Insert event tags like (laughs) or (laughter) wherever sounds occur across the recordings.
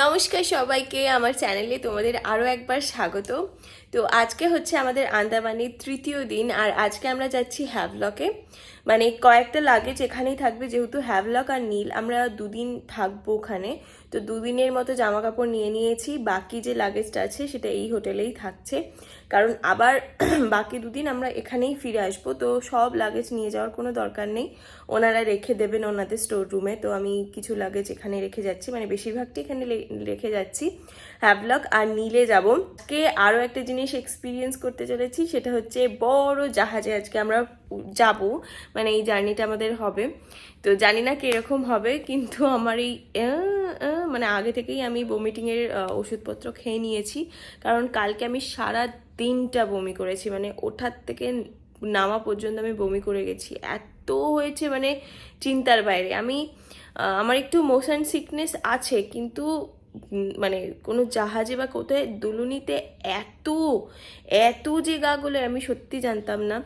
নমস্কার সবাইকে, আমার চ্যানেলে তোমাদের আরও একবার স্বাগত। তো আজকে হচ্ছে আমাদের আন্দামানের তৃতীয় দিন, আর আজকে আমরা যাচ্ছি হ্যাভলকে। মানে কয়েকটা লাগেজ এখানেই থাকবে, যেহেতু হ্যাভলক আর নীল, আমরা দুদিন থাকব ওখানে। তো দুদিনের মতো জামা কাপড় নিয়ে নিয়েছি। বাকি যে লাগেজটা আছে সেটা এই হোটেলেই থাকছে। কারণ আবার (clears throat) বাকি দুদিন আমরা এখানেই ফিরে আসব। তো সব লাগেজ নিয়ে যাওয়ার কোনো দরকার নেই। ওনারা রেখে দেবেন ওনাদের স্টোর রুমে তো আমি কিছু লাগেজ এখানে রেখে যাচ্ছি। মানে বেশিরভাগটি এখানে রেখে যাচ্ছি। হ্যাভলক আর নীলে যাব। কে আরও একটা জিনিস এক্সপিরিয়েন্স করতে চলেছি, সেটা হচ্ছে বড় জাহাজে আজকে আমরা যাব। মানে এই জার্নিটা আমাদের হবে। তো জানি না কীরকম হবে, কিন্তু আমার এই মানে আগে থেকেই আমি বমিটিংয়ের ওষুধপত্র খেয়ে নিয়েছি। কারণ কালকে আমি সারা দিনটা বমি করেছি মানে ওঠার থেকে নামা পর্যন্ত আমি বমি করে গেছি। এত হয়েছে মানে চিন্তার বাইরে। আমি আমার একটু মোশন সিকনেস আছে, কিন্তু মানে কোনো জাহাজে বা কোথায় দুলুনিতে এত এত যে গাগুলো আমি সত্যি জানতাম না।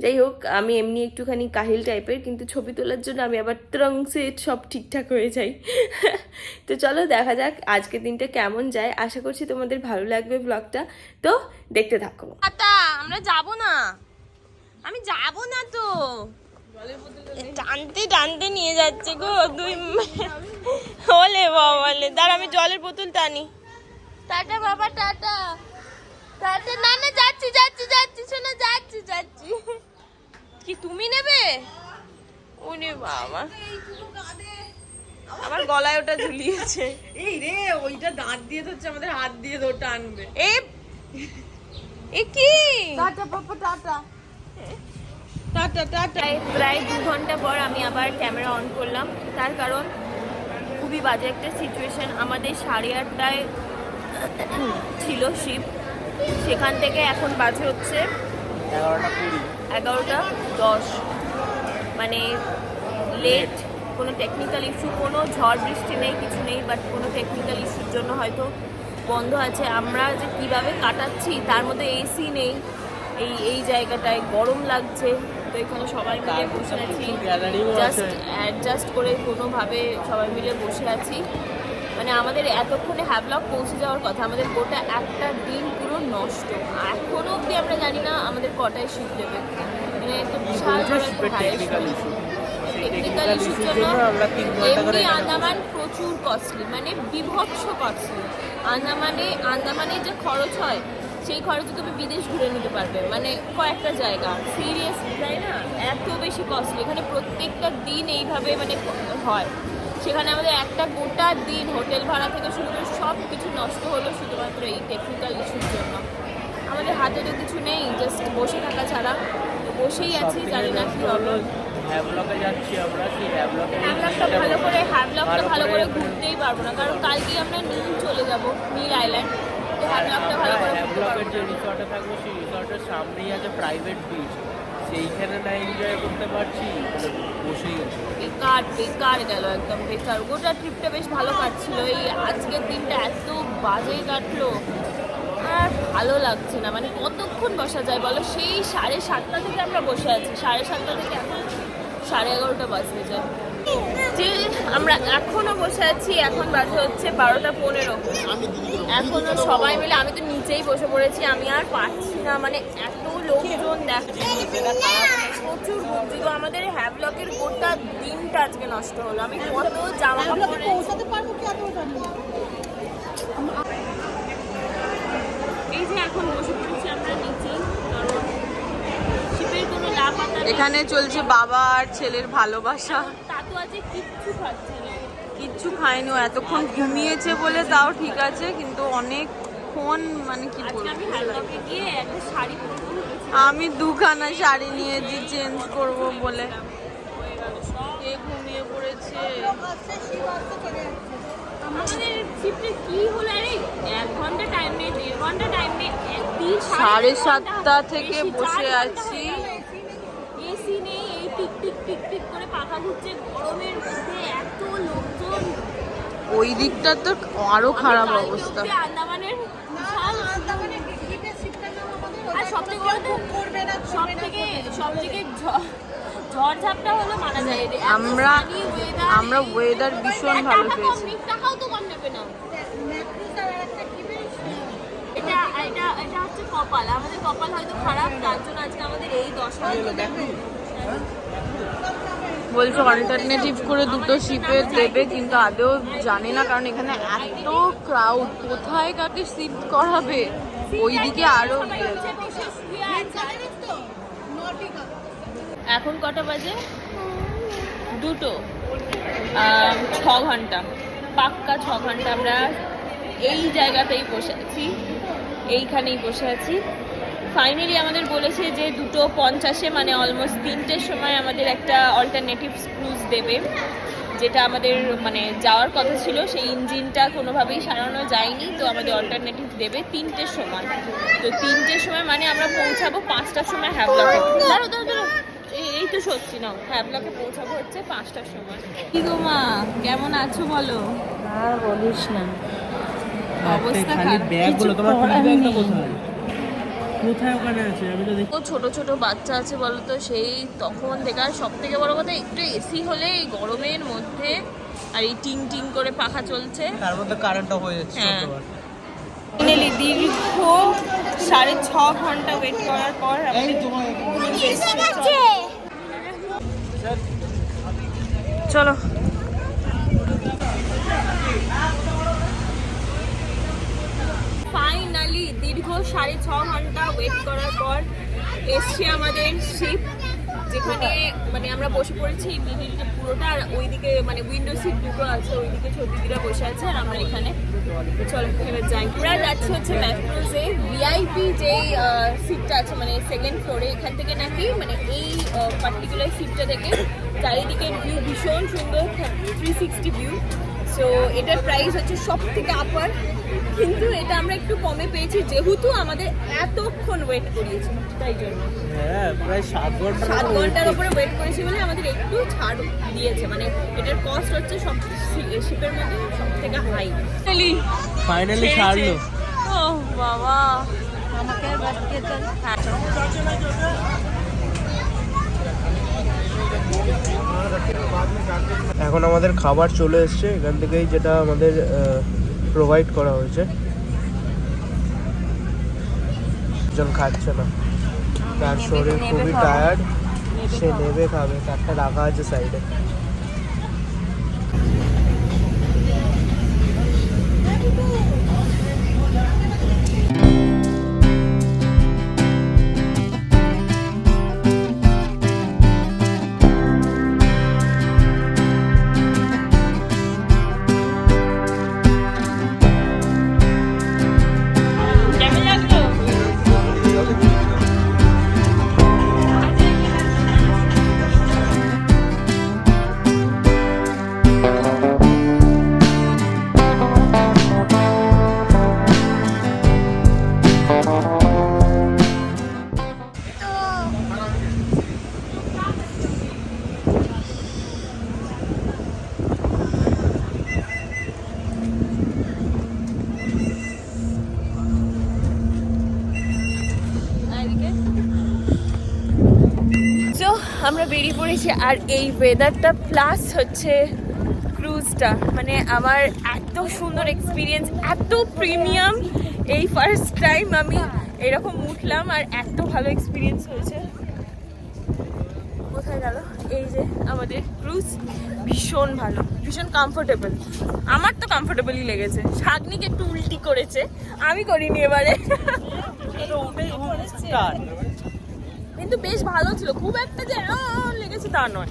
যাই হোক, আমি এমনি একটুখানি কাহিল টাইপের, কিন্তু ছবি তোলার জন্য আমি আবার ত্রংসে সব ঠিকঠাক হয়ে যাই। (laughs) তো চলো দেখা যাক আজকের দিনটা কেমন যায়। আশা করছি তোমাদের ভালো লাগবে ব্লগটা তো দেখতে থাকো। আমরা যাব না। আমি যাব না তো। টানতে টানতে নিয়ে যাচ্ছে গো দুই হলে বাবালে দাঁড় আমি জলের বোতল টানি। টাটা বাবা টাটা। টাটা। না না যাচ্ছি যাচ্ছি যাচ্ছি শোনা যাচ্ছি যাচ্ছি। কি তুমি নেবে? ওরে বাবা। আমার গলায় ওটা ঝুলিয়েছে। এই রে ওইটা দাঁত দিয়ে ধরছে আমাদের হাত দিয়ে ধর টানবে এ এ কি? Tata papa tata. Tata tata. প্রায় প্রায় দু ঘণ্টা পর আমি আবার ক্যামেরা অন করলাম। তার কারণ খুবই বাজে একটা সিচুয়েশন আমাদের সাড়ে আটটায় ছিল শিপ সেখান থেকে এখন বাজে হচ্ছে এগারোটা দশ। মানে লেট কোনো টেকনিক্যাল ইস্যু কোনো ঝড় বৃষ্টি নেই কিছু নেই বাট কোনো টেকনিক্যাল ইস্যুর জন্য হয়তো বন্ধ আছে। আমরা যে কীভাবে কাটাচ্ছি তার মধ্যে এসি নেই। এই এই জায়গাটায় গরম লাগছে তো এখানে সবাই মিলে বসে আছি। জাস্ট অ্যাডজাস্ট করে কোনোভাবে সবাই মিলে বসে আছি। মানে আমাদের এতক্ষণে হ্যাভলক পৌঁছে যাওয়ার কথা আমাদের গোটা একটা দিন পুরো নষ্ট। এখনও অব্দি আমরা জানি না আমাদের কটায় শিফট দেবে। মানে একটা বিশাল টেকনিক্যাল ইস্যুর জন্য এমনি আন্দামান প্রচুর কস্টলি মানে বিভৎস কস্টলি আন্দামানে আন্দামানে যে খরচ হয় সেই খরচে তুমি বিদেশ ঘুরে নিতে পারবে। মানে কয়েকটা জায়গা। সিরিয়াস তাই না? এত বেশি কস্টলি এখানে প্রত্যেকটা দিন এইভাবে মানে হয়। সেখানে আমাদের একটা গোটা দিন হোটেল ভাড়া থেকে শুরু করে সব কিছু নষ্ট হলো শুধুমাত্র এই টেকনিক্যাল ইস্যুর জন্য। আমাদের হাতে তো কিছু নেই জাস্ট বসে থাকা ছাড়া। বসেই আছি জানি না কি হবে হ্যাভলকে যাচ্ছি আমরা সেই হ্যাভলকে হ্যাভলকটা ভালো করে হ্যাভলকটা ভালো করে ঘুরতেই পারব না। কারণ কালকে আমরা নীল চলে যাব নীল আইল্যান্ড হ্যাভলকের যে রিসর্টে থাকব সেই রিসর্টের সামনেই আছে প্রাইভেট বিচ সেইখানে না এনজয় করতে পারছি বসেই আছি। বেকার বেকার গেল একদম বেকার। গোটা ট্রিপটা বেশ ভালো কাটছিল। এই আজকের দিনটা এত বাজে কাটলো। আর ভালো লাগছে না। মানে কতক্ষণ বসা যায় বলো? সেই সাড়ে সাতটা থেকে আমরা বসে আছি। সাড়ে সাতটা থেকে এখন সাড়ে এগারোটা বাজতে যায়। যে আমরা এখনও বসে আছি এখন বাজে হচ্ছে বারোটা পনেরো। এখনও সবাই মিলে আমি তো নিচেই বসে পড়েছি আমি আর পারছি না মানে এত লোকজন দেখছে প্রচুর ঘুরছি তো আমাদের হ্যাভলকের গোটা দিনটা আজকে নষ্ট হলো। আমি কত জামা কাপড় পৌঁছাতে পারব কি এই যে এখন বসে পড়েছি আমরা নিচেই। এখানে চলছে বাবা আর ছেলের ভালোবাসা। কিচ্ছু খায়নি এতক্ষণ ঘুমিয়েছে বলে তাও ঠিক আছে কিন্তু অনেকক্ষণ মানে কি আমি দুখানা শাড়ি নিয়েছি চেঞ্জ করব বলে। কে ঘুমিয়ে পড়েছে? সাড়ে সাতটা থেকে বসে আছি। ওই দিকটা তো আরও খারাপ অবস্থা। মানে আমরা আমরা ওয়েদার ভীষণ ভালো পেয়েছি। কপাল। আমাদের কপাল হয়তো খারাপ তার জন্য আজকে আমাদের এই দশা দেখো। বলছে অল্টারনেটিভ করে দুটো শিপে দেবে, কিন্তু আদৌ জানে না, কারণ এখানে এত ক্রাউড কোথায় কাকে শিফট করাবে? ওইদিকে আরও এখন কটা বাজে? দুটো। ছ ঘণ্টা। পাক্কা ছ ঘণ্টা আমরা এই জায়গাতেই বসে আছি, এইখানেই বসে আছি। ফাইনালি আমাদের বলেছে যে দুটো পঞ্চাশে মানে অলমোস্ট তিনটের সময় আমাদের একটা অল্টারনেটিভ ক্রুজ দেবে যেটা আমাদের মানে যাওয়ার কথা ছিল। সেই ইঞ্জিনটা কোনোভাবেই সারানো যায়নি তো আমাদের অল্টারনেটিভ দেবে তিনটের সময়। তো তিনটের সময় মানে আমরা পৌঁছাবো পাঁচটার সময় হ্যাবলকে দাঁড়ো দাঁড়ো দাঁড়ো এই এই তো সত্যি না হ্যাবলকে পৌঁছাবো হচ্ছে পাঁচটার সময়। কি গো মা? কেমন আছো বলো? আর বলিস না। অবস্থা খারাপ। ব্যাগগুলো তোমার। কোথায়? কোথায় ওখানে আছে আমি তো দেখি ছোট ছোট বাচ্চা আছে বলো তো সেই তখন থেকে আর সব থেকে বড় কথা একটু এসি হলে এই গরমের মধ্যে আর এই টিং টিং করে পাখা চলছে তার মধ্যে কারেন্ট অফ হয়ে যাচ্ছে হ্যাঁ। ফাইনালি দীর্ঘ সাড়ে ছ ঘণ্টা ওয়েট করার পর এসছে। চলো ফাইনালি দীর্ঘ সাড়ে ছ ঘণ্টা ওয়েট করার পর এসছে আমাদের শিপ যেখানে মানে আমরা বসে পড়েছি মিডিলটা পুরোটা, আর ওইদিকে মানে উইন্ডো সিট দুটো আছে, ওইদিকে ছবিদিরা বসে আছে, আর আমরা এখানে। চলো যাই। আমরা যাচ্ছি হচ্ছে ম্যাট্রোজে ভিআইপি যেই সিটটা আছে মানে সেকেন্ড ফ্লোরে এখান থেকে নাকি মানে এই পার্টিকুলার সিটটা থেকে চারিদিকে ভিউ ভীষণ সুন্দর থ্রি সিক্সটি ভিউ সো এটার প্রাইস হচ্ছে সব থেকে আপার কিন্তু এটা আমরা একটু কমে পেয়েছি যেহেতু আমাদের এতক্ষণ ওয়েট করিয়েছি তাই জন্য। হ্যাঁ প্রায় সাত ঘণ্টা সাত ঘণ্টার উপরে ওয়েট করেছি বলে আমাদের একটু ছাড় দিয়েছে। মানে এটার কস্ট হচ্ছে সব শিপের মধ্যে সব থেকে হাই ফাইনালি ছাড়লো। ও বাবা। এখন আমাদের খাবার চলে এসছে। এখান থেকেই যেটা আমাদের প্রোভাইড করা হয়েছে। জন খাচ্ছে না। তার শরীর খুবই টায়ার্ড সে নেবে খাবে। একটা রাখা আছে সাইডে আমরা বেরিয়ে পড়েছি আর এই ওয়েদারটা প্লাস হচ্ছে ক্রুজটা মানে আমার এত সুন্দর এক্সপিরিয়েন্স এত প্রিমিয়াম এই ফার্স্ট টাইম আমি এরকম উঠলাম আর এত ভালো এক্সপিরিয়েন্স হয়েছে। কোথায় গেল? এই যে আমাদের ক্রুজ ভীষণ ভালো ভীষণ কমফোর্টেবল আমার তো কমফোর্টেবলই লেগেছে। শাগনিকে একটু উল্টি করেছে আমি করিনি এবারে। (laughs) কিন্তু বেশ ভালো ছিল। খুব একটা যে লেগেছে তা নয়।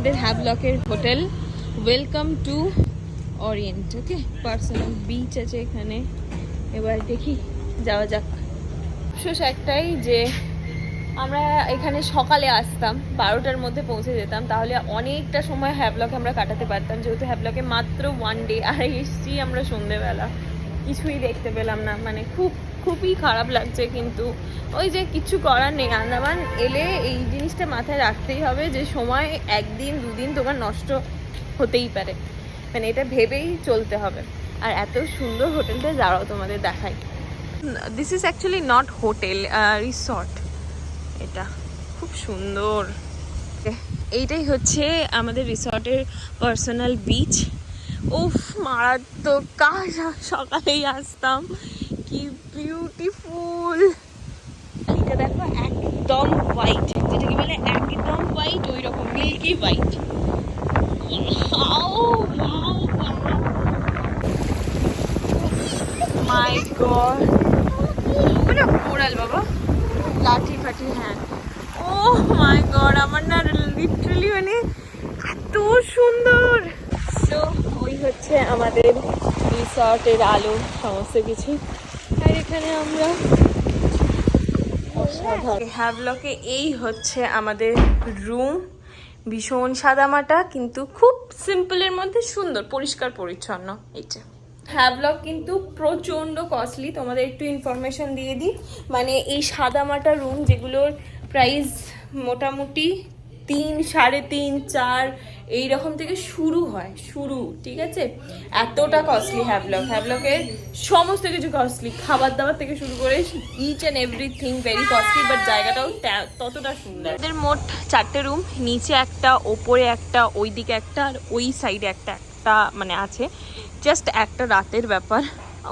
আমাদের হ্যাভলকের hotel. Welcome to Orient okay personal beach আছে এখানে। এবার দেখি, যাওয়া যাক। অবশেষ একটাই যে আমরা এখানে সকালে আসতাম, বারোটার মধ্যে পৌঁছে যেতাম। তাহলে অনেকটা সময় হ্যাভলকে আমরা কাটাতে পারতাম। যেহেতু হ্যাভলকে মাত্র ওয়ান ডে আর এসছি আমরা সন্ধেবেলা। কিছুই দেখতে পেলাম না। মানে খুব, খুবই খারাপ লাগছে কিন্তু। ওই যে কিছু করার নেই। আন্দামান এলে এই জিনিসটা মাথায় রাখতেই হবে যে, সময় একদিন, দুদিন তোমার নষ্ট হতেই পারে। মানে এটা ভেবেই চলতে হবে। আর এত সুন্দর হোটেলটা যারাও তোমাদের দেখাই। This is actually not hotel resort এটা খুব সুন্দর। এইটাই হচ্ছে আমাদের রিসর্টের পার্সোনাল বিচ উফ, মারাত্মক। কাজ সকালেই আসতাম। কি বিউটিফুল এটা দেখো, একদম হোয়াইট যেটাকে বলে একদম হোয়াইট ওই রকম মিল্কি হোয়াইট গড বাবা। লাঠি হ্যাঁ। ও মাই গড আমার না লিটারালি মানে এত সুন্দর। হচ্ছে আমাদের রিসর্টের আলো, সমস্ত কিছু আর এখানে আমরা হ্যাভলকে এই হচ্ছে আমাদের রুম ভীষণ সাদামাটা, কিন্তু খুব সিম্পলের মধ্যে সুন্দর, পরিষ্কার, পরিচ্ছন্ন এইটা হ্যাভলক কিন্তু প্রচণ্ড কস্টলি তোমাদের একটু ইনফরমেশন দিয়ে দিই। মানে এই সাদামাটা রুম যেগুলোর প্রাইস মোটামুটি তিন, সাড়ে তিন, চার এই রকম থেকে শুরু হয়, শুরু, ঠিক আছে? এতটা কস্টলি হ্যাভলক হ্যাভলকের সমস্ত কিছু কস্টলি খাবার দাবার থেকে শুরু করে each and everything very costly but জায়গাটাও ততটা সুন্দর। এদের মোট চারটে রুম নিচে একটা, ওপরে একটা ওই দিকে একটা, আর ওই সাইডে একটা একটা মানে আছে। জাস্ট একটা রাতের ব্যাপার।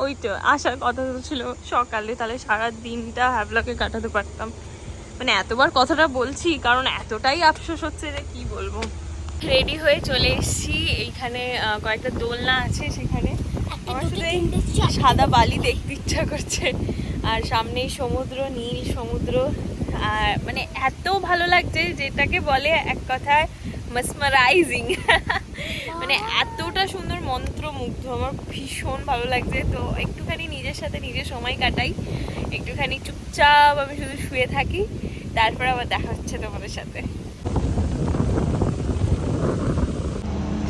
ওই তো, আসার কথা তো ছিল সকালে। তাহলে সারা দিনটা হ্যাভলকে কাটাতে পারতাম। মানে এতবার কথাটা বলছি কারণ এতটাই আফসোস হচ্ছে যে কি বলব। রেডি হয়ে চলে এসেছি। এইখানে কয়েকটা দোলনা আছে সেখানে। আমার শুধু এই সাদা বালি দেখতে ইচ্ছা করছে। আর সামনেই সমুদ্র নীল সমুদ্র। আর মানে এত ভালো লাগছে যেটাকে বলে এক কথায় মাসমারাইজিং (laughs) মানে এতটা সুন্দর মন্ত্রমুগ্ধ আমার ভীষণ ভালো লাগছে। তো একটুখানি নিজের সাথে নিজে সময় কাটাই। একটুখানি চুপচাপ আমি শুধু শুয়ে থাকি। তারপর আবার দেখা হচ্ছে তোমাদের সাথে।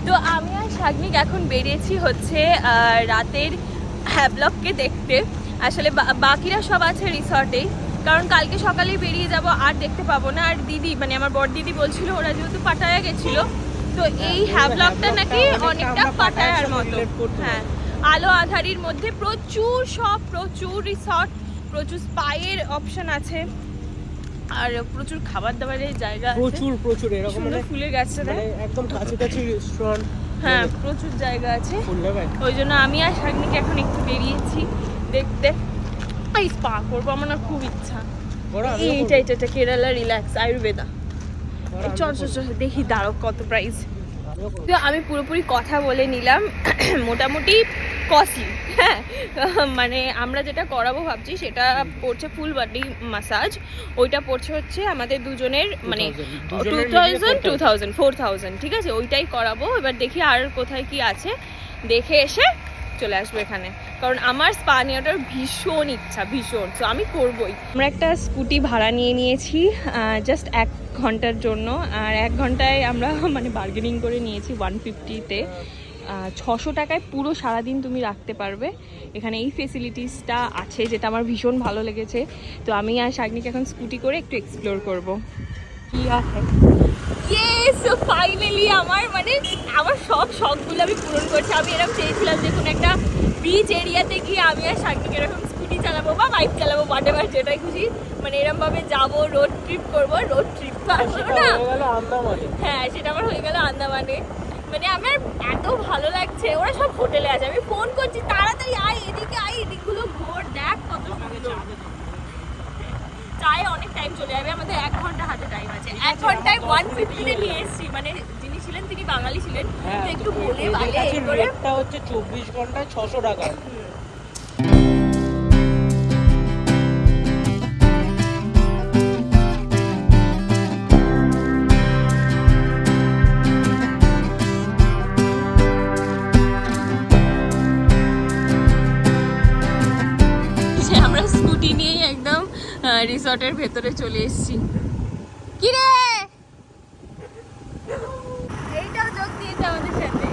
তো আমি আর শাগনিক এখন বেরিয়েছি হচ্ছে রাতের হ্যাভলককে দেখতে। আসলে বাকিরা সব আছে রিসর্টে কারণ কালকে সকালে বেরিয়ে যাব আর দেখতে পাবো না। আর দিদি মানে আমার বড় দিদি বলছিল ওরা যেহেতু পাটায়া গেছিল তো এই হ্যাভলকটা নাকি অনেকটা পাটায়ার মতো। হ্যাঁ আলো আধারির মধ্যে প্রচুর সব প্রচুর রিসর্ট প্রচুর স্পাইয়ের অপশন আছে। আর প্রচুর খাবার দাবারের জায়গা আছে। প্রচুর প্রচুর এরকম সুন্দর মানে ফুলের গাছ মানে একদম কাছে কাছে রেস্টুরেন্ট হ্যাঁ প্রচুর জায়গা আছে। ওই জন্য আমি আর শাগনিকে এখন একটু বেরিয়েছি। দেখতে এই স্পা করব আমার না খুব ইচ্ছা এইটা এটা এটা কেরালা রিল্যাক্স আয়ুর্বেদা চল চল চল দেখি দাঁড়ো কত প্রাইস তো আমি পুরোপুরি কথা বলে নিলাম মোটামুটি কস্টলি হ্যাঁ মানে আমরা যেটা করাবো ভাবছি সেটা পড়ছে ফুল বডি মাসাজ ওইটা পড়ছে হচ্ছে আমাদের দুজনের মানে two thousand two thousand four thousand ঠিক আছে ওইটাই করাবো এবার দেখি আর কোথায় কি আছে দেখে এসে চলে আসব এখানে। কারণ আমার স্পা নেওয়াটার ভীষণ ইচ্ছা, ভীষণ। তো আমি করবই। আমরা একটা স্কুটি ভাড়া নিয়ে নিয়েছি জাস্ট এক ঘণ্টার জন্য। আর এক ঘন্টায় আমরা (laughs) মানে বার্গেনিং করে নিয়েছি ওয়ান ফিফটিতে ছশো টাকায় পুরো সারাদিন তুমি রাখতে পারবে। এখানে এই ফেসিলিটিসটা আছে, যেটা আমার ভীষণ ভালো লেগেছে। তো আমি আর শাগনিক এখন স্কুটি করে একটু এক্সপ্লোর করব। কি আছে ফাইনালি আমার মানে আমার সব শখগুলো আমি পূরণ করছি। আমি এরকম চেয়েছিলাম যে বিচ এরিয়াতে গিয়ে আমি আর শাকিক এরকম স্কুটি চালাবো বা বাইক চালাবো হোয়াট এভার যেটাই খুশি। মানে এরকম ভাবে যাব রোড ট্রিপ করব রোড ট্রিপ না। হয়ে হ্যাঁ সেটা আমার হয়ে গেল আন্দামানে। মানে আমার এত ভালো লাগছে ওরা সব হোটেলে আছে। আমি ফোন করছি তাড়াতাড়ি আয় এদিকে আয় এদিকগুলো ঘোর দেখ কত চায়ে অনেক টাইম চলে যাবে আমাদের এক ঘণ্টা হাতে টাইম আছে। এক ঘন্টায় ওয়ান ফিফটিতে নিয়ে এসেছি মানে বাঙালি ছিলেন হ্যাঁ একটু বলে করে রেটটা হচ্ছে চব্বিশ ঘন্টায় ছশো টাকা। আমরা স্কুটি নিয়েই একদম রিসর্টের ভেতরে চলে এসেছি। কি রে এইটাও যোগ দিয়েছে আমাদের সাথে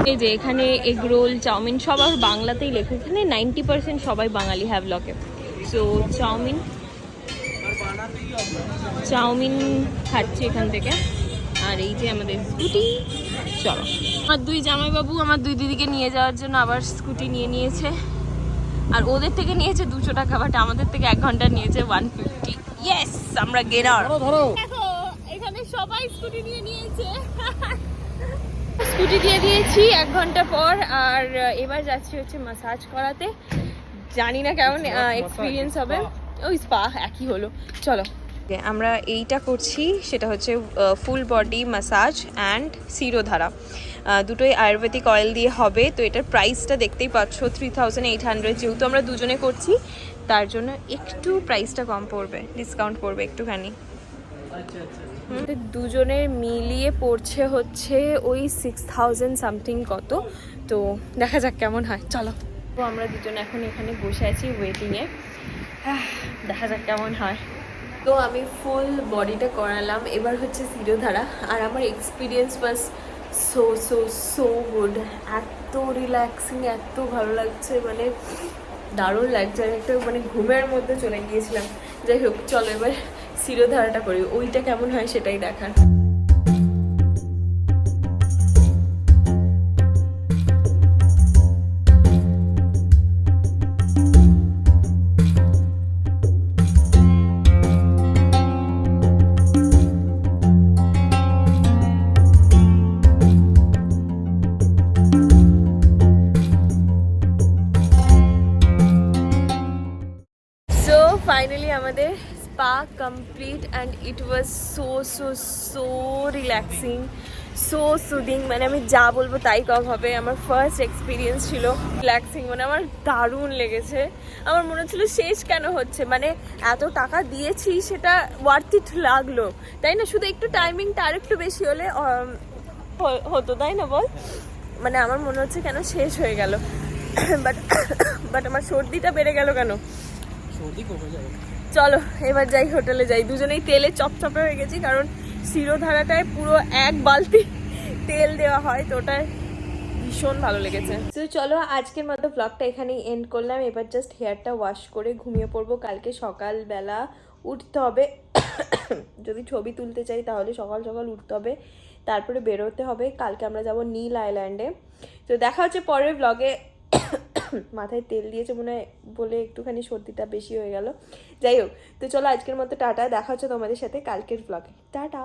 এই যে এখানে এগ রোল চাউমিন সব আর বাংলাতেই লেখা। এখানে নাইনটি পার্সেন্ট সবাই বাঙালি হ্যাভলকে সো চাউমিন চাউমিন খাচ্ছি এখান থেকে। আর এই যে আমাদের স্কুটি চলো। আমার দুই জামাইবাবু আমার দুই দিদিকে নিয়ে যাওয়ার জন্য আবার স্কুটি নিয়ে নিয়েছে। আর ওদের থেকে নিয়েছে দুশো টাকা বাট আমাদের থেকে এক ঘণ্টা নিয়েছে ওয়ান ফিফটি ইয়েস আমরা গেনার দেখো এখানে সবাই স্কুটি নিয়ে নিয়েছে। (laughs) স্কুটি দিয়ে দিয়েছি এক ঘণ্টা পর আর এবার যাচ্ছি হচ্ছে মাসাজ করাতে। জানি না কেমন এক্সপিরিয়েন্স হবে। ওই স্পা একই হলো। চলো। আমরা এইটা করছি সেটা হচ্ছে full body massage and shirodhara. দুটোই আয়ুর্বেদিক অয়েল দিয়ে হবে তো এটার প্রাইসটা দেখতেই পাচ্ছ থ্রি থাউজেন্ড এইট হান্ড্রেড যেহেতু আমরা দুজনে করছি তার জন্য একটু প্রাইসটা কম পড়বে ডিসকাউন্ট পড়বে একটুখানি। আমাদের দুজনের মিলিয়ে পড়ছে হচ্ছে ওই সিক্স থাউজেন্ড সামথিং কত। তো দেখা যাক কেমন হয়। চলো। তো আমরা দুজন এখন এখানে বসে আছি ওয়েটিংয়ে দেখা যাক কেমন হয়। তো আমি ফুল বডিটা করালাম। এবার হচ্ছে শিরোধারা। আর আমার experience was so so so good এত রিল্যাক্সিং এত ভালো লাগছে। মানে দারুণ লাগছে। একটা মানে ঘুমের মধ্যে চলে গিয়েছিলাম। যাই হোক, চলো এবার শিরোধারাটা করি ওইটা কেমন হয় সেটাই দেখার। ফাইনালি আমাদের spa complete and it was so so so relaxing so soothing মানে আমি যা বলব তাই কম হবে। আমার ফার্স্ট এক্সপিরিয়েন্স ছিল রিল্যাক্সিং মানে আমার দারুণ লেগেছে। আমার মনে হচ্ছিল শেষ কেন হচ্ছে? মানে এত টাকা দিয়েছি সেটা ওয়ার্থ ইট লাগল। তাই না? শুধু একটু টাইমিংটা আর একটু বেশি হলে হতো, তাই না বল? মানে আমার মনে হচ্ছে কেন শেষ হয়ে গেল। (coughs) বাট বাট (coughs) আমার সর্দিটা বেড়ে গেল কেন? সর্দি কমে যাবে। চলো, এবার যাই হোটেলে যাই। দুজনেই তেলে চপচপে হয়ে গেছি, কারণ শিরোধারাটায় পুরো এক বালতি তেল দেওয়া হয়, তো ওটা ভীষণ ভালো লেগেছে। তো চলো, আজকের মতো ব্লগটা এখানেই এন্ড করলাম। এবার জাস্ট হেয়ারটা ওয়াশ করে ঘুমিয়ে পড়ব। কালকে সকালবেলা উঠতে হবে। যদি ছবি তুলতে চাই, তাহলে সকাল সকাল উঠতে হবে। তারপরে বেরোতে হবে। কালকে আমরা যাব নীল আইল্যান্ডে তো দেখা হচ্ছে পরের ব্লগে মাথায় তেল দিয়েছে মনে হয় বলে একটুখানি সর্দিটা বেশি হয়ে গেল। যাই হোক, তো চলো আজকের মতো টাটা, দেখা হচ্ছে তোমাদের সাথে কালকের ব্লগে টাটা!